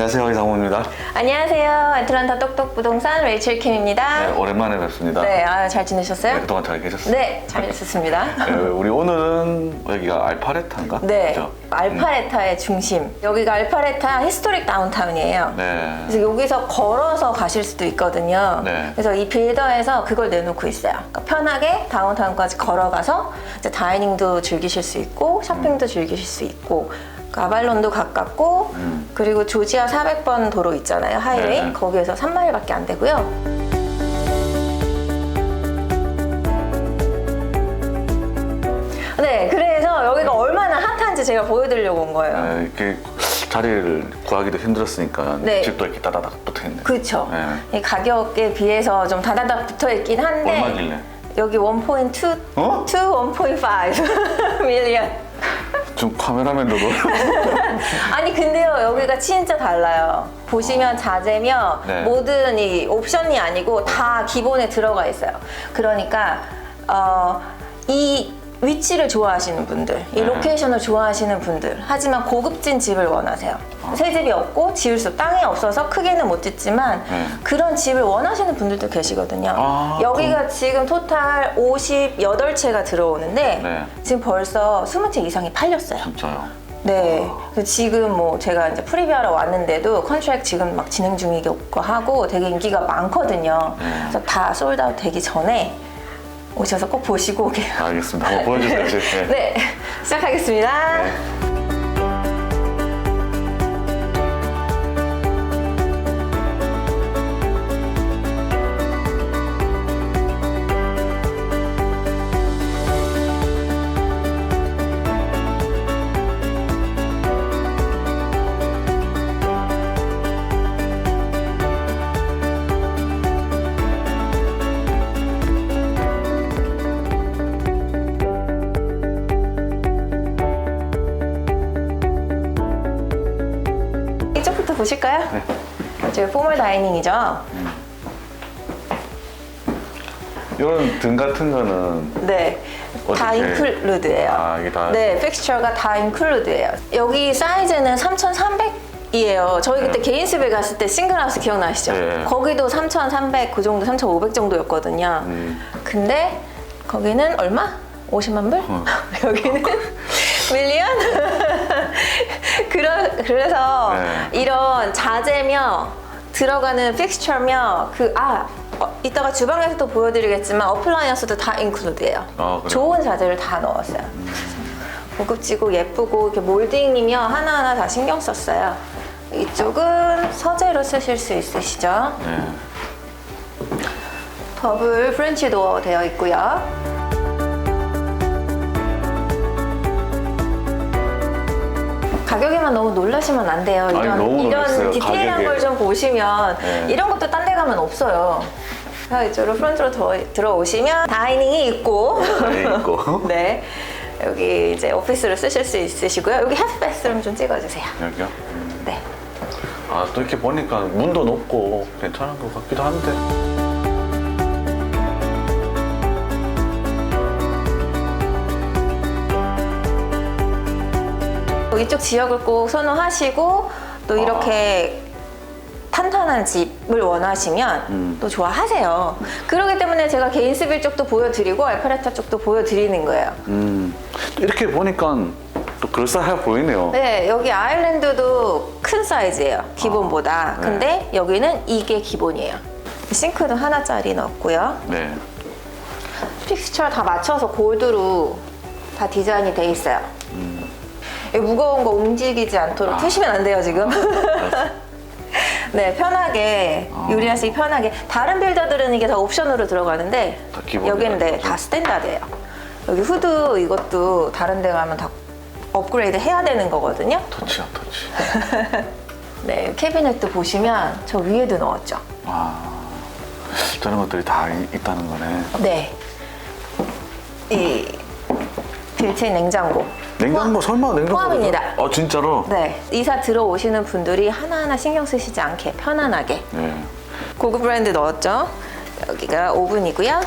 안녕하세요 이상호입니다. 안녕하세요. 애틀란타 똑똑 부동산 레이첼 킴입니다. 네, 오랜만에 뵙습니다. 네, 아, 잘 지내셨어요? 네, 그동안 잘 계셨어요? 네, 잘 있었습니다. 네, 우리 오늘은 여기가 알파레타인가? 네, 그죠? 알파레타의 중심. 여기가 알파레타 히스토릭 다운타운이에요. 네. 그래서 여기서 걸어서 가실 수도 있거든요. 네. 그래서 이 빌더에서 그걸 내놓고 있어요. 그러니까 편하게 다운타운까지 걸어가서 이제 다이닝도 즐기실 수 있고 쇼핑도 즐기실 수 있고 그 아발론도 가깝고 음. 그리고 조지아 400번 도로 있잖아요 하이웨이 네. 거기에서 3마일밖에 안 되고요. 네, 그래서 여기가 얼마나 핫한지 제가 보여드리려고 온 거예요. 네, 이렇게 자리를 구하기도 힘들었으니까 네. 집도 이렇게 따다닥 붙어있네. 그렇죠. 네. 이 가격에 비해서 좀 다다닥 붙어 있긴 한데 얼마길래? 여기 1.2 어? to 1.5 밀리언. 좀 카메라맨도 놀 아니 근데요 여기가 진짜 달라요. 보시면 자재며 네. 모든 이 옵션이 아니고 다 기본에 들어가 있어요. 그러니까 어, 이 위치를 좋아하시는 분들, 이 네. 로케이션을 좋아하시는 분들, 하지만 고급진 집을 원하세요. 새 집이 없고 지을 수 땅이 없어서 크게는 못 짓지만 네. 그런 집을 원하시는 분들도 계시거든요. 아, 여기가 지금 토탈 58채가 들어오는데 네. 지금 벌써 20채 이상이 팔렸어요. 진짜요. 네. 그래서 지금 뭐 제가 이제 프리뷰하러 왔는데도 컨트랙 지금 막 진행 중이고 하고 되게 인기가 많거든요. 네. 그래서 다 솔드아웃 되기 전에 오셔서 꼭 보시고 오게요. 알겠습니다. 한번 보여주세요. 네. 네. 시작하겠습니다. 네. 다이닝이죠. 이런 등 같은 거는 네. 다 어떻게- 인클루드예요. 아, 이게 다- 네, 픽스처가 다 인클루드예요. 여기 사이즈는 3,300 이에요. 저희 그때 네. 개인습에 갔을 때 싱글하우스 기억나시죠? 네. 거기도 3,300 그 정도, 3,500 정도였거든요. 음. 근데 거기는 얼마? 50만 불? 어. 여기는 밀리언? 그러, 그래서 네. 이런 자재며 들어가는 픽스처며 그, 아, 어, 이따가 주방에서도 보여드리겠지만 어플라이언스도 다 인클루드예요. 아? 좋은 자재를 다 넣었어요. 고급지고 예쁘고 이렇게 몰딩이며 하나하나 다 신경 썼어요. 이쪽은 서재로 쓰실 수 있으시죠? 네. 더블 프렌치 도어 되어 있고요. 가격에만 너무 놀라시면 안 돼요. 아니, 이런 너무 놀랐어요, 이런 디테일한 가격에. 걸 좀 보시면 네. 이런 것도 딴 데 가면 없어요. 자, 이쪽으로 프런트로 더- 들어오시면 다이닝이 있고 네, 있고. 네. 여기 이제 오피스로 쓰실 수 있으시고요. 여기 핫베스룸 좀 찍어주세요. 여기요? 음. 네. 아, 또 이렇게 보니까 문도 높고 괜찮은 것 같기도 한데. 이쪽 지역을 꼭 선호하시고 또 이렇게 탄탄한 집을 원하시면 음. 또 좋아하세요. 그렇기 때문에 제가 개인 스빌 쪽도 보여드리고 알파레타 쪽도 보여드리는 거예요. 음. 이렇게 보니까 또 그럴싸해 보이네요. 네, 여기 아일랜드도 큰 사이즈예요. 기본보다. 네. 근데 여기는 이게 기본이에요. 싱크도 하나짜리 넣었고요. 네. 픽스처 다 맞춰서 골드로 다 디자인이 돼 있어요. 음. 이 무거운 거 움직이지 않도록 아. 푸시면 안 돼요, 지금. 네, 편하게 아. 요리하시기 편하게. 다른 빌더들은 이게 다 옵션으로 들어가는데 다 여기는 네, 거죠? 다 스탠다드예요. 여기 후드 이것도 다른 데 가면 다 업그레이드 해야 되는 거거든요. 터치야, 터치. 네, 캐비넷도 보시면 저 위에도 넣었죠. 아. 저런 것들이 다 이- 있다는 거네. 네. 이 빌트인 냉장고. 냉장고 설마 냉장고 포함입니다. 어 진짜로? 네. 이사 들어오시는 분들이 하나하나 신경 쓰시지 않게 편안하게 네. 고급 브랜드 넣었죠. 여기가 오븐이고요.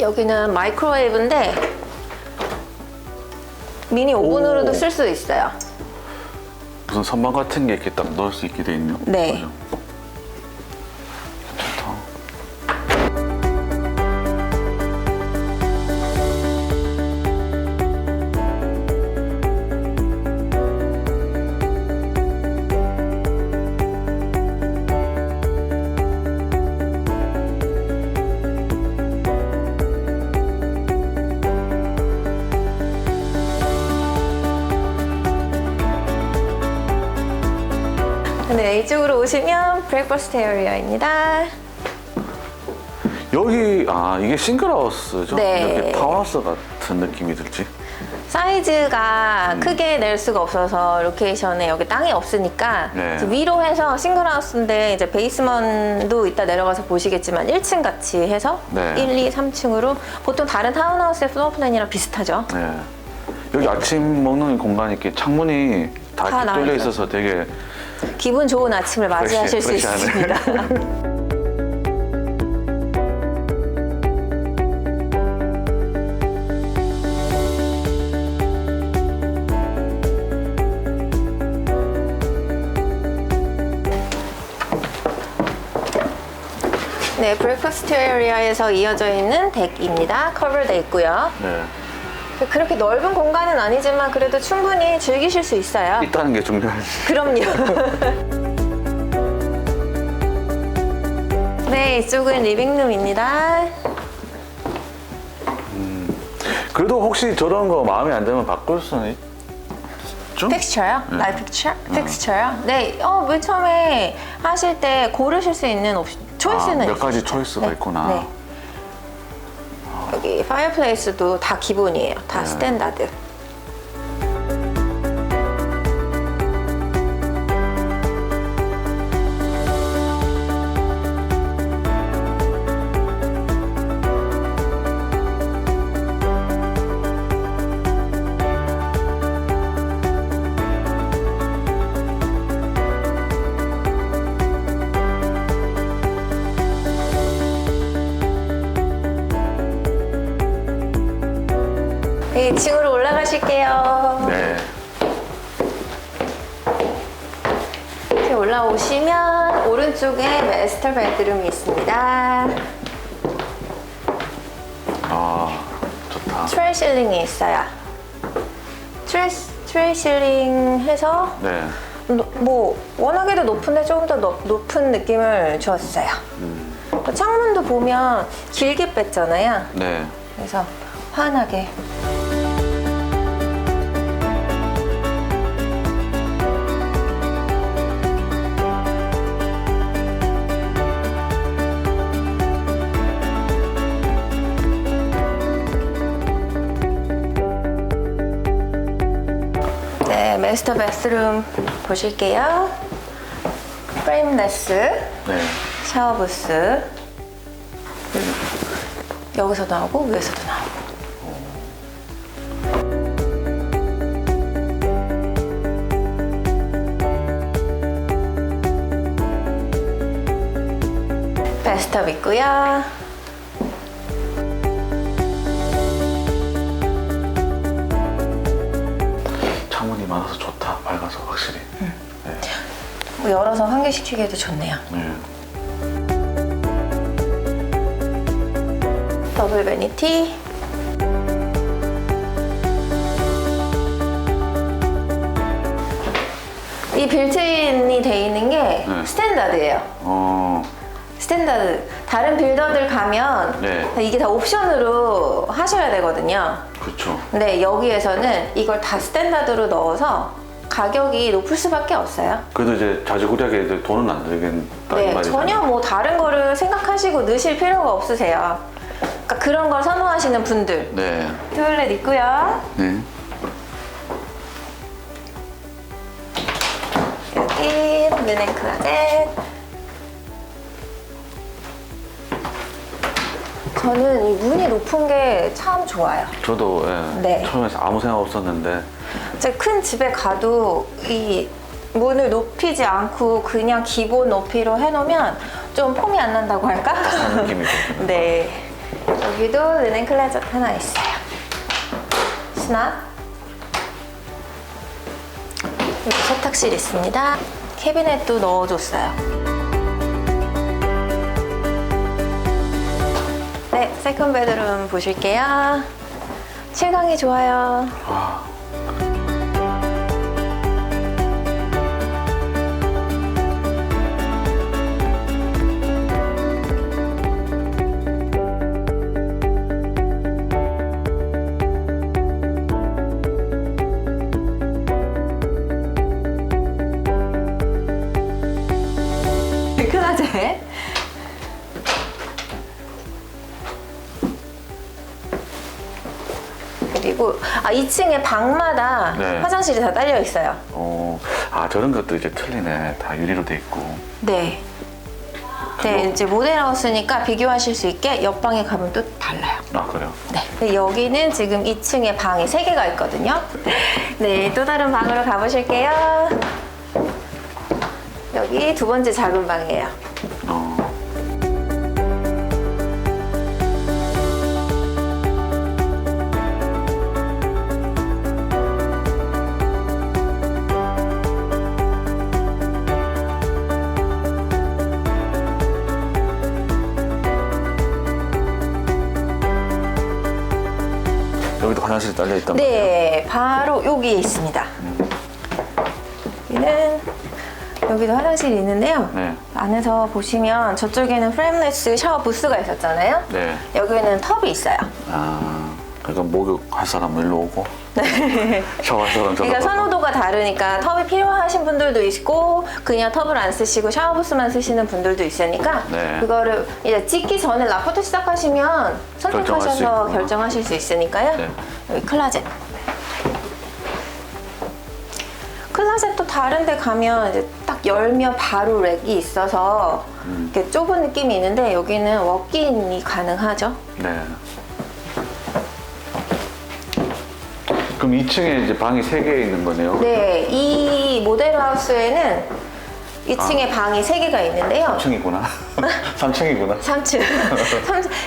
여기는 마이크로웨이브인데 미니 오븐으로도 오. 쓸 수 있어요. 무슨 선반 같은 게 이렇게 딱 넣을 수 있게 돼 있네요. 네. 그죠? 브레이크퍼스트 에어리어입니다. 여기 아 이게 싱글하우스죠? 네. 이렇게 타운하우스 같은 느낌이 들지? 사이즈가 음. 크게 낼 수가 없어서 로케이션에 여기 땅이 없으니까 네. 이제 위로 해서 싱글하우스인데 이제 베이스먼도 이따 내려가서 보시겠지만 1층 같이 해서 네. 1, 2, 3층으로 보통 다른 타운하우스의 플로어 플랜이랑 비슷하죠. 네. 여기 아침 먹는 공간이 이렇게 창문이 다, 다 이렇게 뚫려 나와있어요. 있어서 되게 기분 좋은 아침을 맞이하실 수 프레시하네. 있습니다. 네, 브레이크퍼스트 에리아에서 이어져 있는 덱입니다. 커버되어 있고요. 네. 그렇게 넓은 공간은 아니지만 그래도 충분히 즐기실 수 있어요. 있다는 게 중요하지. 그럼요. 네, 이쪽은 리빙룸입니다. 그래도 혹시 저런 거 마음에 안 들면 바꿀 수는 있죠? 텍스처요? 라이 텍스처? 텍스처요? 네, 어, 맨 처음에 하실 때 고르실 수 있는 옵션, 초이스는 아, 몇 가지? 초이스가 네, 있구나. 네. 여기 파이어플레이스도 다 기본이에요. 다 네. 스탠다드. 2층으로 올라가실게요. 네. 이렇게 올라오시면 오른쪽에 마스터 베드룸이 있습니다. 아, 좋다. 트레이 실링이 있어요. 트레이, 트레이 실링 해서 네. 노- 뭐 워낙에도 높은데 조금 더 높- 높은 느낌을 주었어요. 또 창문도 보면 길게 뺐잖아요. 네. 그래서 환하게 마스터 바스룸 보실게요. 프레임레스 네. 샤워 부스 여기서도 나오고 위에서도 나오고 베스트업 있고요. 창문이 많아서 좋다. 네. 뭐 열어서 환기시키기에도 좋네요. 네. 더블 베니티. 이 빌트인이 돼 있는 게 네. 스탠다드예요. 어, 스탠다드. 다른 빌더들 가면 네. 이게 다 옵션으로 하셔야 되거든요. 그렇죠. 근데 여기에서는 이걸 다 스탠다드로 넣어서 가격이 높을 수밖에 없어요. 그래도 이제 자주구리하게 이제 돈은 안 들겠다 이 네, 말이죠. 전혀 뭐 다른 거를 생각하시고 넣으실 필요가 없으세요. 그러니까 그런 걸 선호하시는 분들. 네. 토일렛 있고요. 네. 여기 르넨 클라젯. 저는 이 문이 높은 게 참 좋아요. 저도 예, 네. 처음에 아무 생각 없었는데 제가 큰 집에 가도 이 문을 높이지 않고 그냥 기본 높이로 해놓으면 좀 폼이 안 난다고 할까? 그런 느낌이 들어요. 네. 여기도 르넨 클라젯 하나 있어요. 수납. 여기 세탁실 있습니다. 캐비넷도 넣어줬어요. 네, 세컨 베드룸 보실게요. 실강이 좋아요. 와. 그리고 아 2층에 방마다 네. 화장실이 다 딸려 있어요. 어, 아 저런 것도 이제 틀리네. 다 유리로 돼 있고. 네. 네, 이제 모델하우스니까 비교하실 수 있게 옆방에 가면 또 달라요. 아 그래요. 네. 근데 여기는 지금 2층에 방이 3개가 있거든요. 네, 또 다른 방으로 가보실게요. 여기 두 번째 작은 방이에요. 어, 화장실이 딸려 있단 말이에요. 네, 바로 여기에 있습니다. 여기는 여기도 화장실이 있는데요. 네. 안에서 보시면 저쪽에는 프레임레스 샤워 부스가 있었잖아요. 네. 여기는 텁이 있어요. 아, 그러니까 목욕할 사람 일로 오고 샤워할 사람 저로 그러니까. 선호도가 다르니까 텁이 필요하신 분들도 있고 그냥 텁을 안 쓰시고 샤워 부스만 쓰시는 분들도 있으니까 네. 그거를 이제 찍기 전에 라포트 시작하시면 결정할 수 선택하셔서 있구나. 결정하실 수 있으니까요. 네. 여기 클라젯. 클라젯도 다른 데 가면 이제 딱 열면 바로 렉이 있어서 음. 이렇게 좁은 느낌이 있는데 여기는 워크인이 가능하죠. 네. 그럼 2층에 이제 방이 3개 있는 거네요. 네, 이 모델 하우스에는 2층에 아. 방이 3개가 있는데요. 3층이구나. 3층이구나. 3층.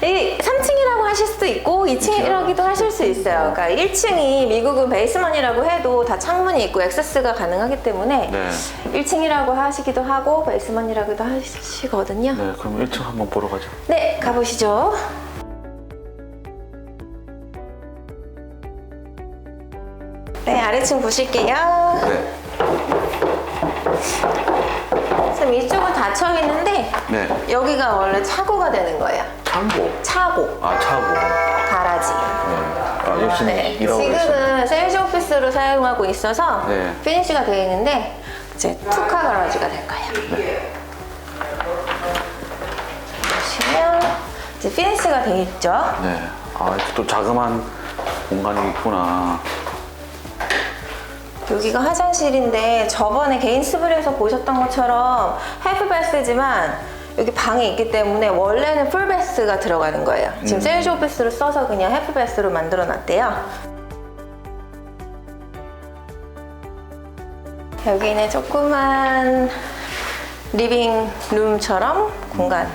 3층이라고 하실 수도 있고 2층이라기도 하실 수 있어요. 그러니까 1층이 미국은 베이스먼이라고 해도 다 창문이 있고 액세스가 가능하기 때문에 네. 1층이라고 하시기도 하고 베이스먼이라고도 하시거든요. 네, 그럼 1층 한번 보러 가죠. 네, 가보시죠. 네, 아래층 보실게요. 네. 지금 이쪽은 닫혀 있는데 네. 여기가 원래 차고가 되는 거예요. 창고. 차고, 아, 차고. 네. 가라지. 아, 열심히 네. 지금은 세일즈 오피스로 사용하고 있어서 네. 피니쉬가 되어 있는데 이제 투카 가라지가 될 거예요. 네. 보시면 이제 피니쉬가 되어 있죠. 네. 아, 이렇게 또 자그만 공간이 있구나. 여기가 화장실인데 저번에 개인스브리에서 보셨던 것처럼 헬프베스지만 여기 방에 있기 때문에 원래는 풀베스가 들어가는 거예요. 지금 세일즈 오피스를 써서 그냥 헬프베스로 만들어 놨대요. 여기는 조그만 리빙 룸처럼 공간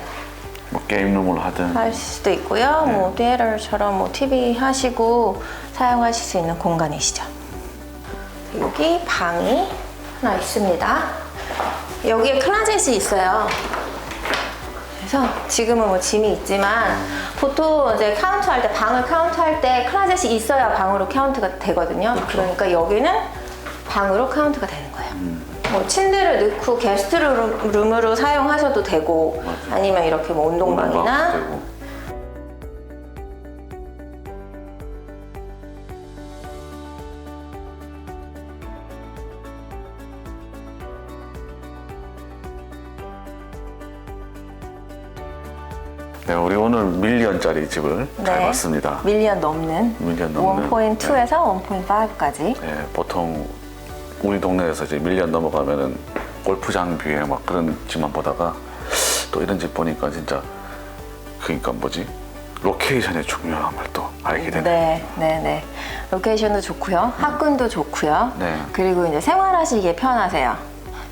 뭐 게임룸을 하든. 할 수도 있고요. 뭐 디에러처럼 뭐 TV 하시고 사용하실 수 있는 공간이시죠. 여기 방이 하나 있습니다. 여기에 클라젯이 있어요. 그래서 지금은 뭐 짐이 있지만 보통 이제 카운트 할 때 방을 카운트 할 때 클라젯이 있어야 방으로 카운트가 되거든요. 그러니까 여기는 방으로 카운트가 되는 거예요. 뭐 침대를 넣고 게스트룸으로 사용하셔도 되고 아니면 이렇게 뭐 운동방이나 네, 우리 오늘 밀리언짜리 집을 잘 네. 봤습니다. 밀리언 넘는 밀리언 넘는. 1.2에서 1.5까지 네, 보통 우리 동네에서 이제 밀리언 넘어가면은 골프장 뷰에 막 그런 집만 보다가 또 이런 집 보니까 진짜 그러니까 뭐지 로케이션의 중요함을 또 알게 되네. 네, 네, 네. 로케이션도 좋고요. 학군도 좋고요. 네. 그리고 이제 생활하시기에 편하세요.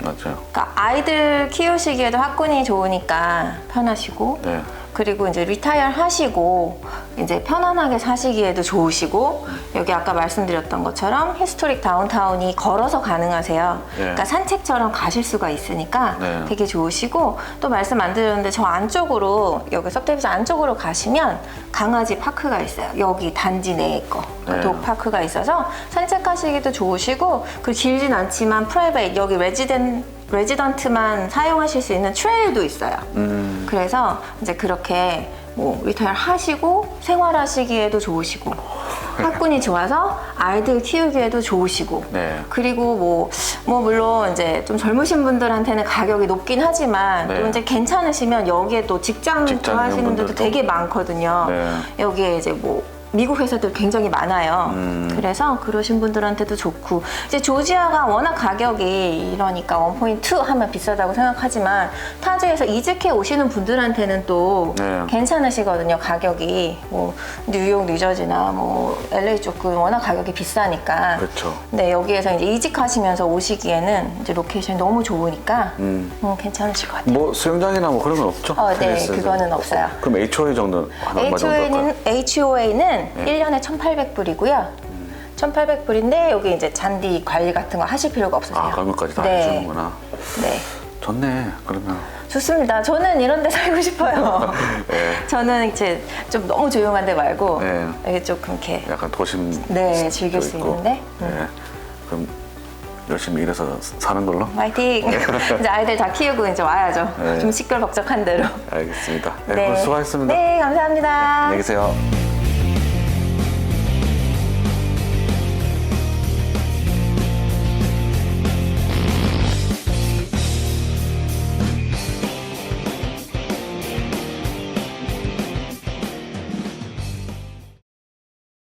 맞죠? 그러니까 아이들 키우시기에도 학군이 좋으니까 편하시고 네. 그리고 이제 리타이어 하시고 이제 편안하게 사시기에도 좋으시고 여기 아까 말씀드렸던 것처럼 히스토릭 다운타운이 걸어서 가능하세요. 네. 그러니까 산책처럼 가실 수가 있으니까 네. 되게 좋으시고 또 말씀 안 드렸는데 저 안쪽으로 여기 서브디비전 안쪽으로 가시면 강아지 파크가 있어요. 여기 단지 내에 거. 네. 독 파크가 있어서 산책하시기도 좋으시고 그 길진 않지만 프라이베이트 여기 레지덴 레지던트만 사용하실 수 있는 트레일도 있어요. 음, 그래서 이제 그렇게 뭐 리타일 하시고 생활하시기에도 좋으시고 학군이 좋아서 아이들 키우기에도 좋으시고 네. 그리고 뭐, 뭐 물론 이제 좀 젊으신 분들한테는 가격이 높긴 하지만 네. 또 이제 괜찮으시면 여기에 또 직장 직장 분들도 분들도. 되게 많거든요. 네. 여기에 이제 뭐 미국 회사들 굉장히 많아요. 음. 그래서 그러신 분들한테도 좋고 이제 조지아가 워낙 가격이 이러니까 1.2 하면 비싸다고 생각하지만 타주에서 이직해 오시는 분들한테는 또 네. 괜찮으시거든요. 가격이 뭐 뉴욕, 뉴저지나 뭐 LA 쪽은 워낙 가격이 비싸니까. 그렇죠. 네 여기에서 이제 이직하시면서 오시기에는 이제 로케이션이 너무 좋으니까 음. 음, 괜찮으실 것 같아요. 뭐 수영장이나 뭐 그런 건 없죠? 어, 네, 테니스. 그거는 없어요. 그럼 HOA 정도는 한 얼마 정도 할까요? HOA는, HOA는 네. 1년에 1,800불이고요. 1,800불인데 여기 이제 잔디 관리 같은 거 하실 필요가 없으세요. 아, 그런 것까지 다 네. 해주는구나. 네. 좋네. 그러면. 좋습니다. 저는 이런 데 살고 싶어요. 네. 저는 이제 좀 너무 조용한 데 말고 네. 이게 조금 이렇게 약간 도심. 네, 즐길 도수 있고. 있는데. 네. 그럼 열심히 일해서 사는 걸로? 화이팅! 이제 아이들 다 키우고 이제 와야죠. 네. 좀 시끌벅적한 대로. 알겠습니다. 네, 오늘 수고하셨습니다. 네, 감사합니다. 안녕히 계세요.